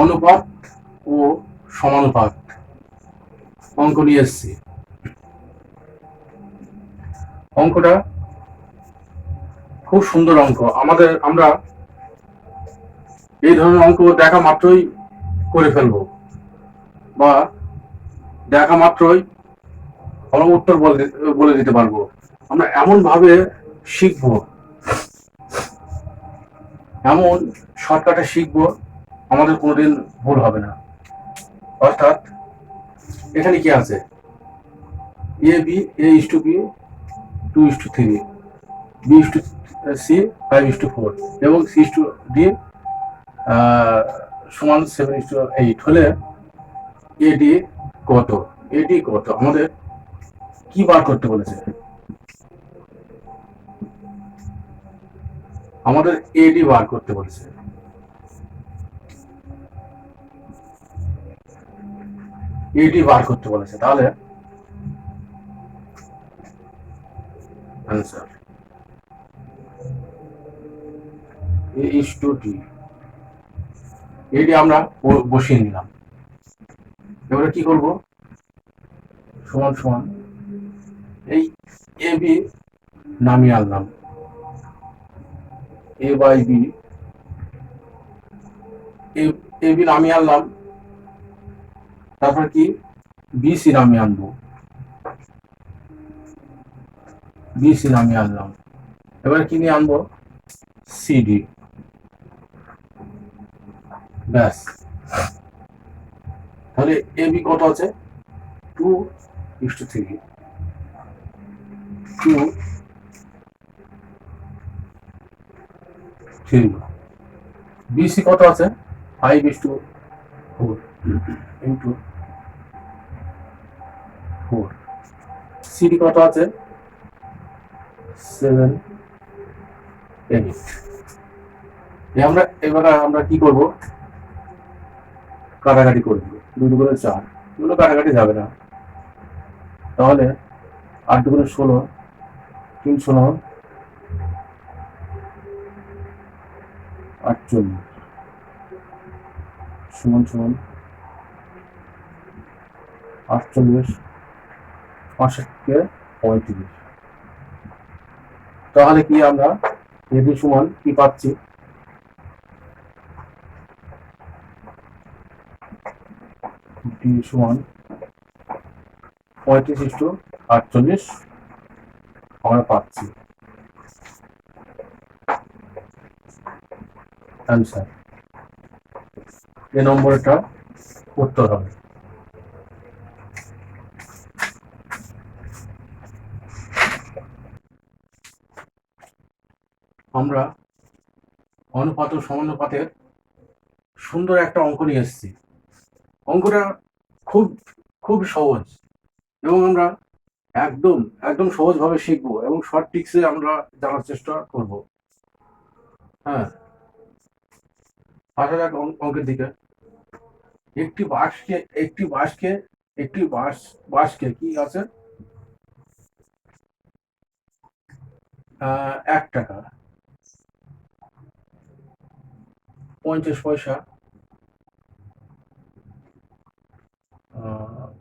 অনুপাত ও সমানুপাত অঙ্ক নিয়ে এসছি। অঙ্কটা খুব সুন্দর অঙ্ক। আমাদের আমরা এই ধরনের অঙ্ক দেখা মাত্রই করে ফেলব বা দেখা মাত্রই ফল উত্তর বলে দিতে পারব। আমরা এমন ভাবে শিখব, এমন শর্টকাটে শিখব আমাদের কোনোদিন ভুল হবে না। অর্থাৎ, এখানে কি আছে? A B A is to B two is to three B is to C five is to four এবং সি ইস টু ডি সমান সেভেন ইস টু এইট হলে এডি কত? এডি কত? আমাদের কি বার করতে বলেছে? আমাদের এডি বার করতে বলেছে। এডি বার করতে বলেছে, তাহলে? Answer A is to D AD আমরা বসিয়ে নিলাম। এবারে কি করব? সমান সমান। এই এ বি নামিয়ে আনলাম। A by B A B নামিয়ে আনলাম। তারপর কি? বিসি নামিয়ে আনব। বিসি নামিয়ে আনলাম। এবার কি নিয়ে আনব? সিডি ব্যাস। তাহলে এ বি কত আছে? Two is to three. Two three. BC কত আছে? Five is to four into four CD কত আছে? সেভেন এইট আমরা এবার আমরা কি করব? কাটাকাটি করব দুই দুগুণে চার। এগুলো কাটাকাটি যাবে না। তাহলে আট দুগুণে ষোলো তিন ষোলো আটচল্লিশ। সমান সমান আটচল্লিশ। পাঁচষট্টি পঁয়ত্রিশ। তাহলে কি আমরা এটি সমান কি পাচ্ছি? সমান পঁয়ত্রিশ ইস্টু আটচল্লিশ আমরা পাচ্ছি। অ্যান্সার এ নম্বরটা উত্তর হবে। আমরা অনুপাত ও সমানুপাতের সুন্দর একটা অঙ্ক নিয়ে এসেছি। অঙ্কটা খুব খুব সহজ এবং আমরা একদম একদম সহজভাবে শিখব এবং শর্ট টিক্সে আমরা জানার চেষ্টা করব। হ্যাঁ। আসা যাক অঙ্ক- অঙ্কের দিকে। একটি বাসকে একটি বাসকে একটি বাস বাসকে কি আছে? এক টাকা। পঞ্চাশ পয়সা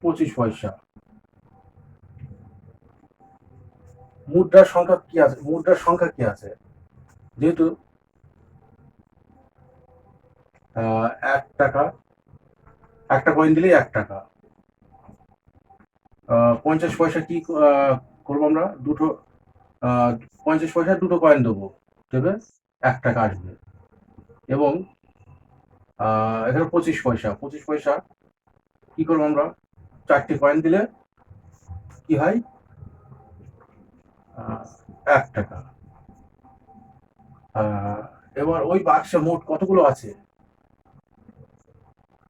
পঁচিশ পয়সা। মুদ্রার সংখ্যা কি আছে? মুদ্রার সংখ্যা কি আছে? যেহেতু এক টাকা, একটা কয়েন দিলেই এক টাকা। পঞ্চাশ পয়সা কি করব আমরা? দুটো পঞ্চাশ পয়সা দুটো কয়েন দেবো। দেবে? এক টাকা আসবে। এবং এখানে পঁচিশ পয়সা পঁচিশ পয়সা কি করব আমরা? চারটি কয়েন দিলে কি হয়? এক টাকা। এবার ওই বাক্সে মোট কতগুলো আছে?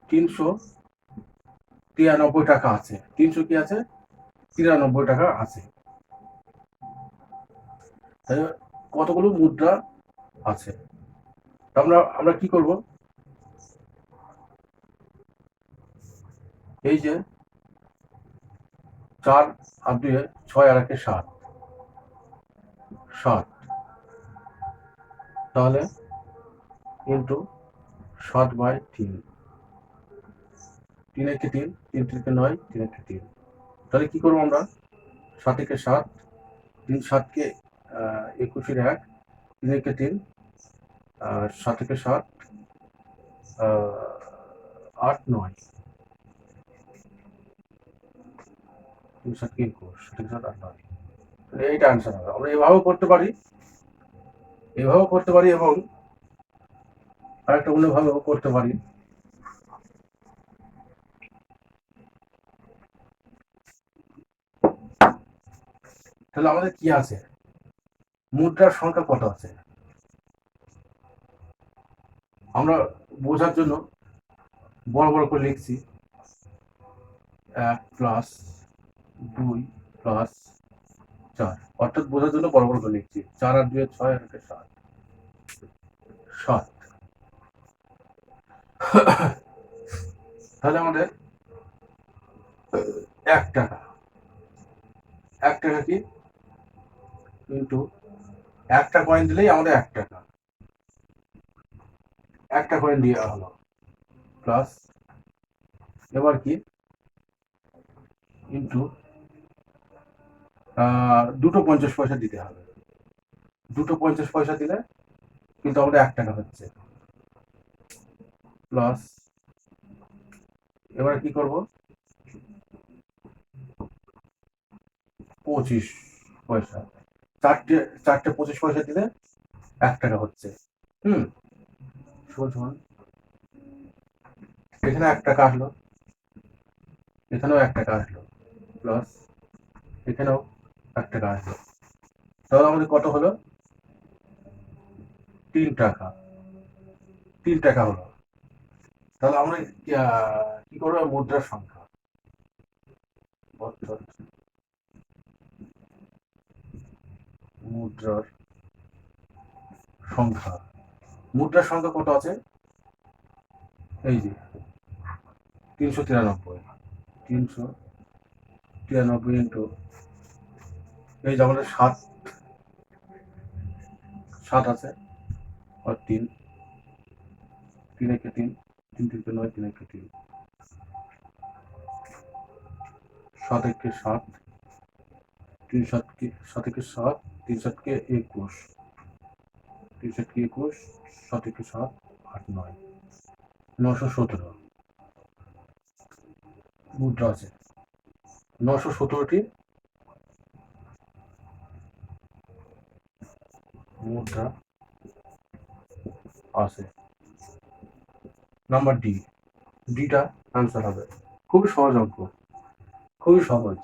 তিনশো তিরানব্বই টাকা আছে। তিনশো কি আছে? তিরানব্বই টাকা আছে। কতগুলো মুদ্রা আছে? আমরা আমরা কি করব? এই যে চার আর দুয়ে ছয় আর একে সাত। সাত। তাহলে ইন্টু সাত বাই তিন। তিন একে তিন তিন তিনকে নয়, তিন একে তিন। তাহলে কি করব আমরা? সাত একে সাত, তিন সাতকে একুশের এক, তিন একে তিন সাত একে সাত আট নয়। তিন সাতকে একুশ? তিন সাত আট নয়। এইটা অ্যান্সার হবে। আমরা এভাবেও করতে পারি, এভাবেও করতে পারি এবং আরেকটা অন্যভাবেও করতে পারি। তাহলে আমাদের কি আছে? মুদ্রার সংখ্যা কত আছে? আমরা বোঝার জন্য বড় বড় করে লিখছি। এক প্লাস দুই প্লাস চার। অর্থাৎ বোঝার জন্য বড় বড় করে লিখছি। চার আর দুই ছয় আর সাত। সাত। তাহলে আমাদের এক টাকা। এক টাকা কি? কিন্তু একটা কয়েন দিলেই আমাদের এক টাকা। একটা কয়েন দেওয়া হলো। প্লাস এবার কি? কিন্তু দুটো পঞ্চাশ পয়সা দিতে হবে। দুটো পঞ্চাশ পয়সা দিলে কিন্তু আমাদের এক টাকা হচ্ছে। প্লাস এবার কি করব? পঁচিশ পয়সা। চারটে চারটে পঁচিশ পয়সা দিলে এক টাকা হচ্ছে। হুম? এখানে এক টাকা আসলো। এখানেও এক টাকা আসলো। প্লাস এখানেও এক টাকা আসলো তাহলে আমাদের কত হলো? তিন টাকা। তিন টাকা হলো। তাহলে আমরা কি, করব? মুদ্রার সংখ্যা। মুদ্রার সংখ্যা। মুদ্রার সংখ্যা কত আছে? এই যে তিনশো তিরানব্বই। তিনশো তিরানব্বই ইন্টু এই আমাদের সাত সাত আছে। আর তিন। তিন একে তিন। তিন তিনকে নয়, তিন একে তিন। সাত একে সাত। তিন সাতকে, সাত একে সাত, তিন সাতকে একুশ। তিন সাতকে একুশ, সাত একে সাত, আট, নয়। নশো সতেরো। মুদ্রা আছে। নশো সতেরোটি মুদ্রা আছে। নাম্বার ডি ডিটা আনসার হবে। খুবই সহজ অঙ্ক। খুবই সহজ।